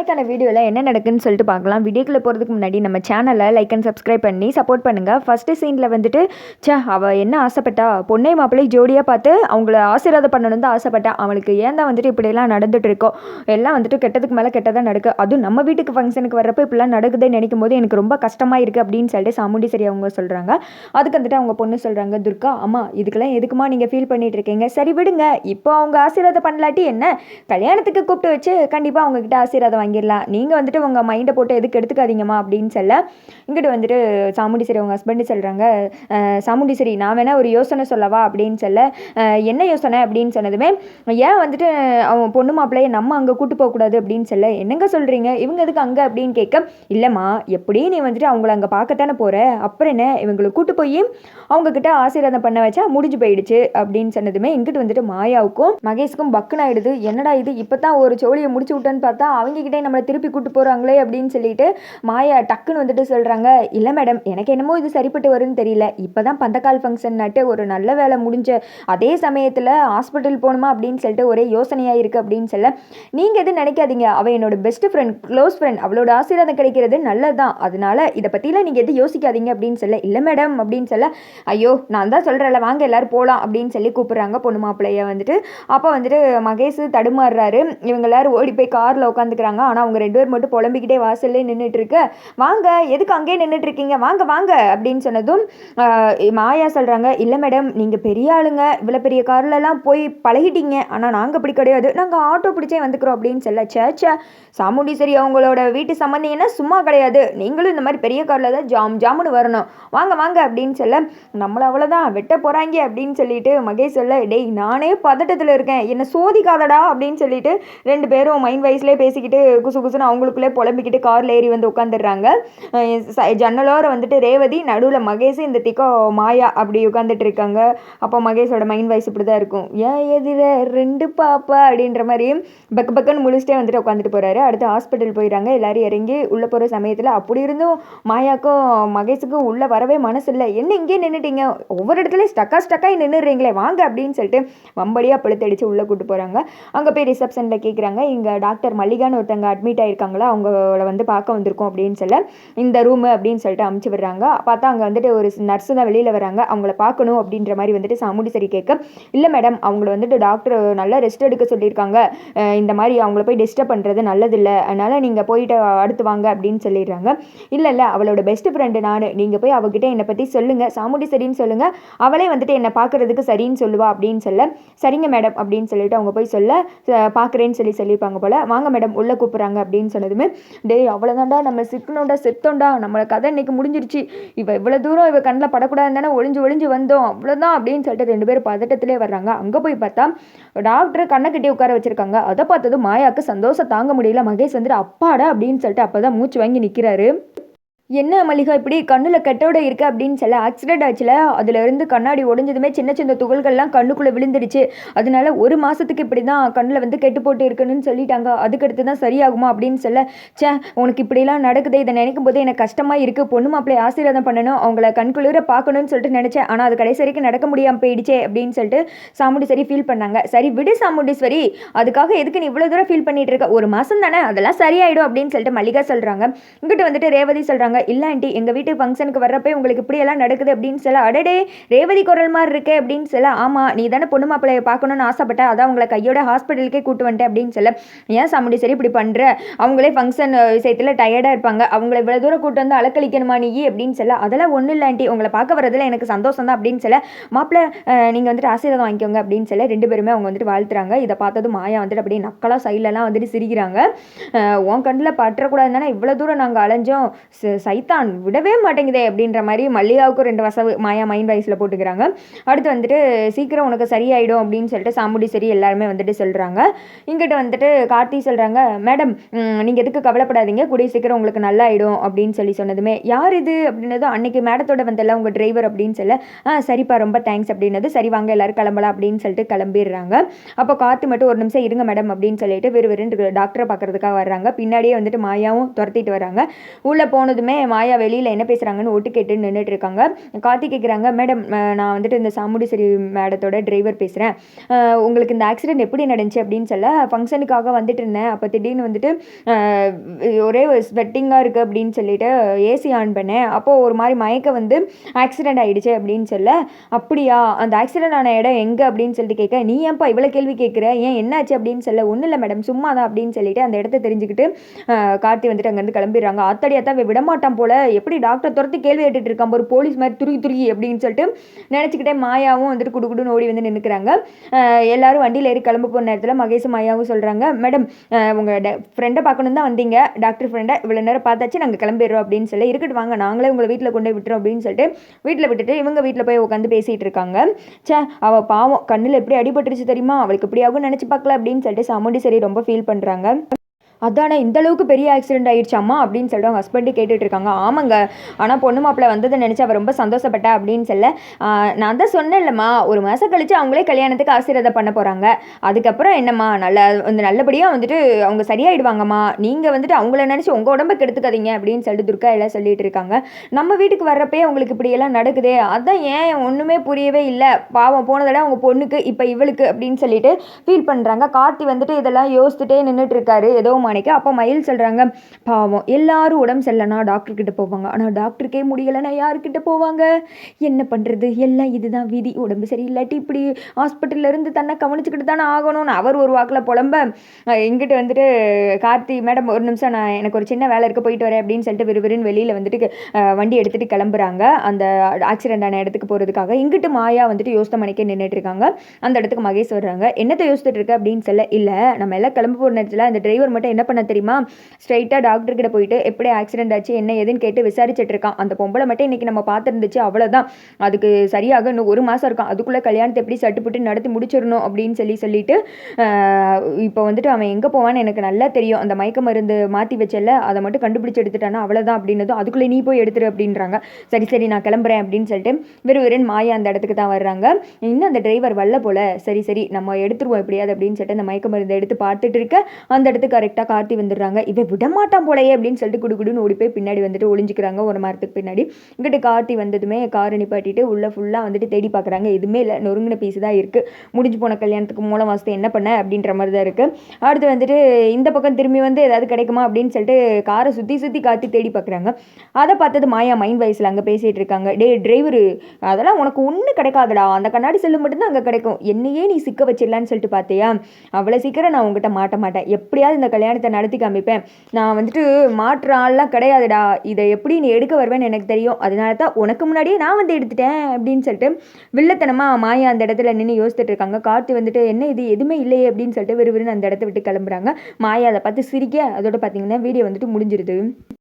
இன்னைக்கான வீடியோவில் என்ன நடக்குன்னு சொல்லிட்டு பார்க்கலாம். வீடியோக்குள்ளே போகிறதுக்கு முன்னாடி நம்ம சேனலை லைக் அண்ட் சப்ஸ்கிரைப் பண்ணி சப்போர்ட் பண்ணுங்கள் ஃபஸ்ட்டு சீனில் வந்துட்டு ச்சே அவள் என்ன ஆசைப்பட்டா? பொண்ணை மாப்பிள்ளை ஜோடியாக பார்த்து அவங்கள ஆசீர்வாதம் பண்ணணும் தான் ஆசைப்பட்டா. அவளுக்கு ஏன் தான் வந்துட்டு இப்படியெல்லாம் நடந்துட்டு இருக்கோ? எல்லாம் வந்துட்டு கெட்டதுக்கு மேலே கெட்டதாக நடக்கு. அதுவும் நம்ம வீட்டுக்கு ஃபங்க்ஷனுக்கு வர்றப்போ இப்படிலாம் நடக்குதுன்னு நினைக்கும் போது எனக்கு ரொம்ப கஷ்டமாக இருக்குது அப்படின்னு சொல்லிட்டு சாமுண்டி சரி அவங்க சொல்கிறாங்க அதுக்கு வந்துட்டு அவங்க பொண்ணு சொல்கிறாங்க துர்கா அம்மா இதுக்கெல்லாம் எதுக்குமா நீங்கள் ஃபீல் பண்ணிட்டு இருக்கீங்க? சரி விடுங்க. இப்போ அவங்க ஆசீர்வாதம் பண்ணலாட்டி என்ன? கல்யாணத்துக்கு கூப்பிட்டு வச்சு கண்டிப்பாக அவங்கக்கிட்ட ஆசீர்வாதம் வாங்கிடலாம். நீங்கள் வந்துட்டு உங்கள் மைண்டை போட்டு எதுக்கு எடுத்துக்காதீங்கம்மா அப்படின்னு சொல்ல இங்கிட்டு வந்துட்டு சாமுண்டீஸ்வரி அவங்க ஹஸ்பண்டு சொல்கிறாங்க சாமுண்டீஸ்வரி நான் வேணா ஒரு யோசனை சொல்லவா அப்படின்னு சொல்ல என்ன யோசனை அப்படின்னு சொன்னதுமே ஏன் வந்துட்டு அவன் பொண்ணு மாப்பிள்ளையை நம்ம அங்கே கூட்டு போகக்கூடாது அப்படின்னு சொல்ல என்னங்க சொல்கிறீங்க இவங்க எதுக்கு அங்கே அப்படின்னு கேட்க இல்லைம்மா எப்படியும் நீ வந்துட்டு அவங்கள அங்கே பார்க்கத்தானே போகிற அப்புறம் என்ன? இவங்களை கூட்டு போய் அவங்கக்கிட்ட ஆசீர்வாதம் பண்ண வச்சா முடிஞ்சு போயிடுச்சு அப்படின்னு சொன்னதுமே இங்கிட்டு வந்துட்டு மாயாவுக்கும் மகேஷுக்கும் பக்குன்னு என்னடா இது? இப்போ தான் ஒரு சோழியை முடிச்சு விட்டேன்னு பார்த்தா அவங்ககிட்டே நம்மளை திருப்பி கூட்டு போகிறாங்களே அப்படின்னு சொல்லிட்டு மாயா டக்குன்னு வந்துட்டு சொல்கிறாங்க இல்லை மேடம் எனக்கு என்னமோ இது சரிப்பட்டு வரும்னு தெரியல. இப்போ தான் பந்தக்கால் ஃபங்க்ஷன் நட்டு ஒரு நல்ல வேலை முடிஞ்ச அதே சமயத்தில் ஹாஸ்பிட்டல் போகணுமா அப்படின்னு சொல்லிட்டு ஒரே யோசனையாக இருக்குது அப்படின்னு சொல்ல நீங்கள் எதுவும் நினைக்காதீங்க. அவள் என்னோட பெஸ்ட் ஃப்ரெண்ட் க்ளோஸ் ஃப்ரெண்ட் அவளோட ஆசீர்வாதம் கிடைக்கிறது நல்லது தான் அதனால இதை பற்றிலாம் நீங்கள் எதுவும் யோசிக்காதீங்க அப்படின்னு சொல்ல இல்லை மேடம் அப்படின்னு சொல்ல ஐயோ நான் தான் சொல்கிறேன்ல வாங்க எல்லாரும் போகலாம் அப்படின்னு சொல்லி கூப்பிட்றாங்க பொண்ணு மாப்பிள்ளைய வந்துட்டு. அப்போ வந்துட்டு மகேஷ் தடுமாறுறாரு. இவங்க எல்லாரும் ஓடி போய் காரில் உட்காந்துக்கிறாங்க. ஆனால் அவங்க ரெண்டு பேர் மட்டும் புலம்பிக்கிட்டே வாசல்லே நின்றுட்டுருக்க வாங்க எதுக்கு அங்கேயே நின்றுட்டுருக்கீங்க வாங்க வாங்க அப்படின்னு சொன்னதும் மாயா சொல்கிறாங்க இல்லை மேடம் நீங்கள் பெரிய ஆளுங்க இவ்வளோ பெரிய கார்லலாம் போய் பழகிட்டீங்க ஆனால் நாங்கள் அப்படி கிடையாது. நாங்கள் ஆட்டோ பிடிச்சே வந்துக்கிறோம் அப்படின்னு சொல்ல சேச்சா சரி அவங்களோட வீட்டு சம்மந்திங்கன்னா சும்மா கிடையாது. நீங்களும் இந்த மாதிரி பெரிய காரில் தான் ஜாம் ஜாமுன்னு வரணும். வாங்க வாங்க அப்படின்னு சொல்ல நம்மளை அவ்வளோதான் வெட்ட போகிறாங்க அப்படின்னு சொல்லிட்டு மகேஷ் சொல்ல டேய் நானே பதட்டத்தில் இருக்கேன். என்னை சோதிக்காதடா அப்படின்னு சொல்லிட்டு ரெண்டு பேரும் மைண்ட் வைஸ்லேயே பேசிக்கிட்டு குசு குசுன்னு அவங்களுக்குள்ளே புலம்பிக்கிட்டு காரில் ஏறி வந்து உட்காந்துடுறாங்க. ஜன்னலோர வந்துட்டு ரேவதி நடுவில் மகேஷ் இந்த திக்கோ மாயா அப்படி உட்காந்துட்டு இருக்காங்க அப்போ மகேஷோட மைண்ட் வைஸ் இப்படி தான் இருக்கும். ஏன் எதிர ரெண்டு பாப்பா அப்படின்ற மாதிரி பக்கு பக்குன்னு முழிச்சிட்டே வந்துட்டு உட்காந்துட்டு போகிறாரு அடுத்து ஹாஸ்பிட்டல் போயிடறாங்க. எல்லாரும் இறங்கி உள்ளே போகிற சமயத்தில் அப்படி இருந்தும் மாயாக்கும் மகேஷுக்கும் உள்ளே வரவே மனசு இல்லை என்ன இங்கே நின்றுட்டீங்க ஒவ்வொரு இடத்துலையும் ஸ்டக்கா ஸ்டக்காகி நின்றுறீங்களே வாங்க அப்படின்னு சொல்லிட்டு வம்படியாக பழுத்தடிச்சு உள்ளே கூப்பிட்டு போகிறாங்க அங்கே போய் ரிசப்ஷனில் கேட்குறாங்க இங்கே டாக்டர் மல்லிகான்னு ஒருத்தங்க அட்மிட் ஆகிருக்காங்களா அவங்கள வந்து பார்க்க வந்திருக்கோம் அப்படின்னு சொல்ல இந்த ரூமு அப்படின்னு சொல்லிட்டு அமுச்சு விடுறாங்க. பார்த்தா அங்கே வந்துட்டு ஒரு நர்ஸு தான் வெளியில் வராங்க. அவங்கள பார்க்கணும் அப்படின்ற மாதிரி வந்துட்டு சாமுடி சரி கேட்க இல்லை மேடம் அவங்கள வந்துட்டு டாக்டர் நல்லா ரெஸ்ட் எடுக்க சொல்லியிருக்காங்க. இந்த மாதிரி அவங்கள போய் டிஸ்டர்ப் பண்ணுறது நல்லதில்லை. அதனால் நீங்கள் போயிட்டு அடுத்து வாங்க அப்படின்னு சொல்லிடுறாங்க. இல்லை இல்லை அவளோட பெஸ்ட் ஃப்ரெண்டு நான். நீங்கள் போய் அவகிட்ட என்னை பற்றி சொல்லுங்கள் சாமுடி சரின்னு சொல்லுங்கள் அவளே வந்துட்டு என்னை பார்க்குறதுக்கு சரின்னு சொல்லுவா அப்படின்னு சொல்ல சரிங்க மேடம் அப்படின்னு சொல்லிட்டு அவங்க போய் சொல்ல பார்க்குறேன்னு சொல்லி சொல்லியிருப்பாங்க போல். வாங்க மேடம் உள்ளே கூப்பிட்றாங்க அப்படின்னு சொன்னதுமே டேய் அவ்வளோதான்டா நம்ம சிக்கணும்டா செத்தோண்டா நம்மளை கதை இன்னைக்கு முடிஞ்சிருச்சு. இவ இவ்வளோ தூரம் இவ கண்ணில் படக்கூடாதுன்னு தானே ஒளிஞ்சு ஒளிஞ்சு வந்தோம். அவ்வளோதான் அப்படின்னு சொல்லிட்டு ரெண்டு பேரும் பதட்டத்திலே வர்றாங்க. அங்கே போய் பார்த்தா டாக்டர் கண்ணை கட்டி உட்கார வச்சிருக்காங்க. அதை பார்த்ததும் மாயாக்கு சந்தோஷம் தாங்க முடியல. மகேஷ் வந்துட்டு அப்பாடா அப்படின்னு சொல்லிட்டு அப்போ தான் மூச்சு வாங்கி நிற்கிறாரு என்ன மளிகா இப்படி கண்ணில் கெட்டோட இருக்கு அப்படின்னு சொல்ல ஆக்சிடென்ட் ஆச்சுல அதுல இருந்து கண்ணாடி உடஞ்சதுமே சின்ன சின்ன துகள்கள்லாம் கண்ணுக்குள்ளே விழுந்துடுச்சு. அதனால ஒரு மாசத்துக்கு இப்படி தான் கண்ணில் வந்து கெட்டு போட்டு இருக்குன்னு சொல்லிட்டாங்க. அதுக்கடுத்து தான் சரியாகுமா அப்படின்னு சொல்ல ச்சே உனக்கு இப்படிலாம் நடக்குது இதை நினைக்கும் போது எனக்கு கஷ்டமா இருக்கு. பொண்ணு மாப்பிள்ளை ஆசீர்வாதம் பண்ணணும் அவங்கள கண்குளிர பார்க்கணும்னு சொல்லிட்டு நினைச்சேன். ஆனால் அது கடைசி வரைக்கும் நடக்க முடியாமல் போயிடுச்சே அப்படின்னு சொல்லிட்டு சாமுண்டீஸ்வரி ஃபீல் பண்ணாங்க. சரி விடு சாமுண்டீஸ்வரி அதுக்காக எதுக்கு நீ இவ்வளோ தூரம் ஃபீல் பண்ணிட்டு இருக்க? ஒரு மாசம் தானே அதெல்லாம் சரியாயிடும் அப்படின்னு சொல்லிட்டு மல்லிகா சொல்றாங்க. இங்கிட்டு வந்துட்டு ரேவதி சொல்றாங்க இல்லை ஆண்டி எங்கள் வீட்டு ஃபங்க்ஷனுக்கு வர்றப்ப உங்களுக்கு இப்படியெல்லாம் நடக்குது அப்படின்னு சொல்ல அடடே ரேவதி குரல் மாதிரி இருக்கே அப்படின்னு சொல்ல ஆமாம் நீ தானே பொண்ணு மாப்பிள்ளைய பார்க்கணும்னு ஆசைப்பட்ட அதான் உங்களை கையோட ஹாஸ்பிட்டலுக்கே கூட்டு வந்துட்டேன் அப்படின்னு சொல்ல ஏன் சாமுண்டி சரி இப்படி பண்ணுற அவங்களே ஃபங்க்ஷன் விஷயத்தில் டயர்டாக இருப்பாங்க. அவங்கள இவ்வளோ தூரம் கூட்டு வந்து அலக்கழிக்கணுமா நீ? அப்படின்னு சொல்ல அதெல்லாம் ஒன்றும் இல்லை ஆண்டி உங்களை பார்க்க வரதுல எனக்கு சந்தோஷம் தான் அப்படின்னு சொல்ல மாப்பிள்ளை நீங்கள் வந்துட்டு ஆசீர்வாதம் வாங்கிக்கோங்க அப்படின்னு சொல்ல ரெண்டு பேருமே அவங்க வந்துட்டு வாழ்த்துறாங்க. இதை பார்த்ததும் மாயா வந்துட்டு அப்படியே நக்கலாக சைட்லலாம் வந்துட்டு சிரிக்கிறாங்க. உன் கண்ணில் பற்றக்கூடாதுன்னு தானே இவ்வளோ தூரம் நாங்கள் அலைஞ்சோம். சைத்தான் விடவே மாட்டேங்குதே அப்படின்ற மாதிரி மல்லிகாவுக்கும் ரெண்டு வசவு மாயா மைண்ட் வைஸில் போட்டுக்கிறாங்க. அடுத்து வந்துட்டு சீக்கிரம் உனக்கு சரியாயிடும் அப்படின்னு சொல்லிட்டு சாமுடி சரி எல்லாருமே வந்துட்டு சொல்கிறாங்க இங்கிட்ட வந்துட்டு கார்த்தி சொல்கிறாங்க மேடம் நீங்கள் எதுக்கு கவலைப்படாதீங்க. கூடிய சீக்கிரம் உங்களுக்கு நல்லாயிடும் அப்படின்னு சொல்லி சொன்னதுமே யார் இது? அப்படின்னதும் அன்னைக்கு மேடத்தோட வந்தல உங்கள் டிரைவர் அப்படின்னு சொல்ல ஆ சரிப்பா ரொம்ப தேங்க்ஸ் அப்படின்னது சரி வாங்க எல்லாரும் கிளம்பலாம் அப்படின்னு சொல்லிட்டு கிளம்பிடுறாங்க. அப்போ கார்த்தி மட்டும் ஒரு நிமிஷம் இருங்க மேடம் அப்படின்னு சொல்லிட்டு விறுவிறுன்னு டாக்டரை பார்க்கறதுக்காக வர்றாங்க. பின்னாடியே வந்துட்டு மாயாவும் துரத்திட்டு வராங்க உள்ளே போனதுமே மாயா வெளியில் என்ன பேசுகிறாங்கன்னு ஓட்டு கேட்டு நின்றுட்டு இருக்காங்க. கார்த்தி கேட்குறாங்க மேடம் நான் வந்துட்டு இந்த சாமுடிசரி மேடத்தோட டிரைவர் பேசுகிறேன் உங்களுக்கு இந்த ஆக்சிடென்ட் எப்படி நடந்துச்சு? அப்படின்னு சொல்ல ஃபங்க்ஷனுக்காக வந்துட்டு இருந்தேன். அப்போ திடீர்னு வந்துட்டு ஒரே ஸ்வெட்டிங்காக இருக்குது அப்படின்னு சொல்லிட்டு ஏசி ஆன் பண்ணேன். அப்போது ஒரு மாதிரி மயக்க வந்து ஆக்சிடென்ட் ஆகிடுச்சு அப்படின்னு சொல்ல அப்படியா? அந்த ஆக்சிடென்ட் ஆன இடம் எங்கே? அப்படின்னு சொல்லிட்டு கேட்க நீ ஏன்ப்பா இவ்வளோ கேள்வி கேட்குற ஏன் என்னாச்சு? அப்படின்னு சொல்ல ஒன்றும் இல்லை மேடம் சும்மா தான் அப்படின்னு சொல்லிட்டு அந்த இடத்த தெரிஞ்சுக்கிட்டு கார்த்தி வந்துட்டு அங்கேருந்து கிளம்பிடுறாங்க. அத்தடியாக தான் விட மாட்டோம் விடமாட்டான் போல. எப்படி டாக்டர் துரத்து கேள்வி கேட்டுட்டு இருக்கான் ஒரு போலீஸ் மாதிரி துருகி துருகி அப்படின்னு சொல்லிட்டு நினச்சிக்கிட்டே மாயாவும் வந்துட்டு குடுக்குடுன்னு ஓடி வந்து நின்றுக்கிறாங்க எல்லாரும் வண்டியில் ஏறி கிளம்ப போன நேரத்தில் மகேஷும் மாயாவும் சொல்கிறாங்க மேடம் உங்கள் ஃப்ரெண்டை பார்க்கணும் தான் வந்தீங்க. டாக்டர் ஃப்ரெண்டை இவ்வளோ நேரம் பார்த்தாச்சு நாங்கள் கிளம்பிடுறோம் அப்படின்னு சொல்லி இருக்கட்டும் வாங்க நாங்களே உங்களை வீட்டில் கொண்டு போய் விட்டுறோம் அப்படின்னு சொல்லிட்டு வீட்டில் விட்டுட்டு இவங்க வீட்டில் போய் உட்காந்து பேசிகிட்டு இருக்காங்க. ச்சே அவள் பாவம் கண்ணில் எப்படி அடிபட்டுருச்சு தெரியுமா? அவளுக்கு இப்படி நினச்சி பார்க்கல அப்படின்னு சொல்லிட்டு சாமுண்டி சரி ரொம்ப ஃபீல் பண்ணுறாங்க அதானே இந்த அளவுக்கு பெரிய ஆக்சிடென்ட் ஆயிடுச்சாம்மா அப்படின்னு சொல்லிட்டு அவங்க ஹஸ்பண்டு கேட்டுட்டு இருக்காங்க. ஆமாங்க ஆனால் பொண்ணு மாப்பிள்ள வந்ததை நினச்சி அவள் ரொம்ப சந்தோஷப்பட்டா அப்படின்னு சொல்ல நான் தான் சொன்னேன்லம்மா ஒரு மாதம் கழிச்சு அவங்களே கல்யாணத்துக்கு ஆசீர்வாதம் பண்ண போகிறாங்க அதுக்கப்புறம் என்னம்மா நல்ல வந்து நல்லபடியாக வந்துட்டு அவங்க சரியாயிடுவாங்கம்மா. நீங்கள் வந்துட்டு அவங்கள நினச்சி உங்கள் உடம்ப கெடுத்துக்காதீங்க அப்படின்னு சொல்லிட்டு துர்கா எல்லாம் சொல்லிட்டு இருக்காங்க. நம்ம வீட்டுக்கு வர்றப்பே அவங்களுக்கு இப்படியெல்லாம் நடக்குதே. அதான் ஏன் ஒன்றுமே புரியவே இல்லை. பாவம் போன தடவை அவங்க பொண்ணுக்கு இப்போ இவளுக்கு அப்படின்னு சொல்லிட்டு ஃபீல் பண்ணுறாங்க கார்த்தி வந்துட்டு இதெல்லாம் யோசிச்சுட்டே நின்றுட்டு இருக்காரு. ஏதோ மாணிக்க. அப்போ மயில் சொல்கிறாங்க பாவம் எல்லாரும் உடம்பு சரியில்லைனா டாக்டர்கிட்ட போவாங்க. ஆனால் டாக்டருக்கே முடியலைன்னா யாருக்கிட்ட போவாங்க? என்ன பண்ணுறது எல்லாம் இதுதான் விதி. உடம்பு சரியில்லாட்டி இப்படி ஹாஸ்பிட்டல்லேருந்து தன்னை கவனிச்சுக்கிட்டு தானே ஆகணும்னு அவர் ஒரு வாக்கில் புலம்ப எங்கிட்ட வந்துட்டு கார்த்தி மேடம் ஒரு நிமிஷம் நான் எனக்கு ஒரு சின்ன வேலை இருக்க போயிட்டு வரேன் அப்படின்னு சொல்லிட்டு விறுவிறுன்னு வெளியில் வந்துட்டு வண்டி எடுத்துகிட்டு கிளம்புறாங்க. அந்த ஆக்சிடென்ட் ஆன இடத்துக்கு போகிறதுக்காக இங்கிட்டு மாயா வந்துட்டு யோசித்த மணிக்கே நின்றுட்டு இருக்காங்க. அந்த இடத்துக்கு மகேஷ் வர்றாங்க. என்னத்தை யோசிச்சுட்டு இருக்க? அப்படின்னு சொல்ல இல்லை நம்ம எல்லாம் கிளம்ப போகிற நேரத்தில் அந்த டிரைவர் மட்டும் என்ன பண்ண தெரியுமா? ஸ்ட்ரைட்டாக டாக்டர் கிட்ட போயிட்டு எப்படி ஆக்சிடென்ட் ஆச்சு? என்ன ஏதுன்னு கேட்டு விசாரிச்சுட்டு இருக்கான். அந்த பொம்பளை மட்டும் இன்னைக்கு நம்ம பார்த்துருந்துச்சு அவ்வளோதான் அதுக்கு சரியாக இன்னும் ஒரு மாதம் இருக்கும் அதுக்குள்ளே கல்யாணத்தை எப்படி சட்டுப்பட்டு நடத்தி முடிச்சிடணும்? அப்படின்னு சொல்லி சொல்லிட்டு இப்போ வந்துட்டு அவன் எங்கே போவான்னு எனக்கு நல்லா தெரியும். அந்த மயக்க மருந்து மாற்றி வச்சல அதை மட்டும் கண்டுபிடிச்சு எடுத்துட்டானா அவ்வளோதான் அப்படின்னதும் அதுக்குள்ளே நீ போய் எடுத்துரு அப்படின்றாங்க. சரி சரி நான் கிளம்புறேன் அப்படின்னு சொல்லிட்டு விறுவிறுன்னு மாயா அந்த இடத்துக்கு தான் வர்றாங்க. இன்னும் அந்த டிரைவர் வரல போல. சரி சரி நம்ம எடுத்துருவோம் எப்படியாவது அப்படின்னு சொல்லிட்டு அந்த மயக்க மருந்து எடுத்து பார்த்துட்டு இருக்க அந்த இடத்துக்கு கரெக்டாக கார்த்தி வந்துடுறாங்க. இவன் விடமாட்டான் போலயே அப்படின்னு சொல்லிட்டு குடுகுடுன்னு ஓடி போய் பின்னாடி வந்துட்டு ஒளிஞ்சிக்கிறாங்க. ஒரு மரத்துக்கு பின்னாடி. இங்கிட்டு கார்த்தி வந்ததுமே காரை நிப்பாட்டிட்டு உள்ள ஃபுல்லாக வந்துட்டு தேடி பார்க்குறாங்க. எதுவுமே இல்லை. நொறுங்கின பீஸ் தான் இருக்குது முடிஞ்சு போன கல்யாணத்துக்கு மூலம் வாசத்தை என்ன பண்ண அப்படின்ற மாதிரி தான் இருக்குது அடுத்து வந்துட்டு இந்த பக்கம் திரும்பி வந்து ஏதாவது கிடைக்குமா அப்படின்னு சொல்லிட்டு காரை சுற்றி சுற்றி கார்த்தி தேடி பார்க்குறாங்க. அதை பார்த்தது மாயா மைண்ட் வைஸில் அங்கே பேசிகிட்டு இருக்காங்க. டே டிரைவரு அதெல்லாம் உனக்கு ஒன்றும் கிடைக்காதடா. அந்த கண்ணாடி செல்லு மட்டும்தான் அங்கே கிடைக்கும். என்னையே நீ சிக்க வச்சிடலான்னு சொல்லிட்டு பார்த்தியா? அவ்வளோ சீக்கிரம் நான் உங்ககிட்ட மாட்ட மாட்டேன். எப்படியாவது இந்த கல்யாணம் கல்யாணத்தை நடத்தி காமிப்பேன். நான் வந்துட்டு மாற்று ஆள்லாம் கிடையாதுடா. இதை எப்படி நீ எடுக்க வருவேன்னு எனக்கு தெரியும். அதனால தான் உனக்கு முன்னாடியே நான் வந்து எடுத்துட்டேன் அப்படின்னு சொல்லிட்டு வில்லத்தனமாக மாயா அந்த இடத்துல நின்று யோசித்துட்டு இருக்காங்க. கார்த்தி வந்துட்டு என்ன இது? எதுவுமே இல்லையே அப்படின்னு சொல்லிட்டு விறுவிறுன்னு அந்த இடத்த விட்டு கிளம்புறாங்க. மாயா அதை பார்த்து சிரிக்க அதோட பார்த்தீங்கன்னா வீடியோ வந்துட்டு முடிஞ்சிருது.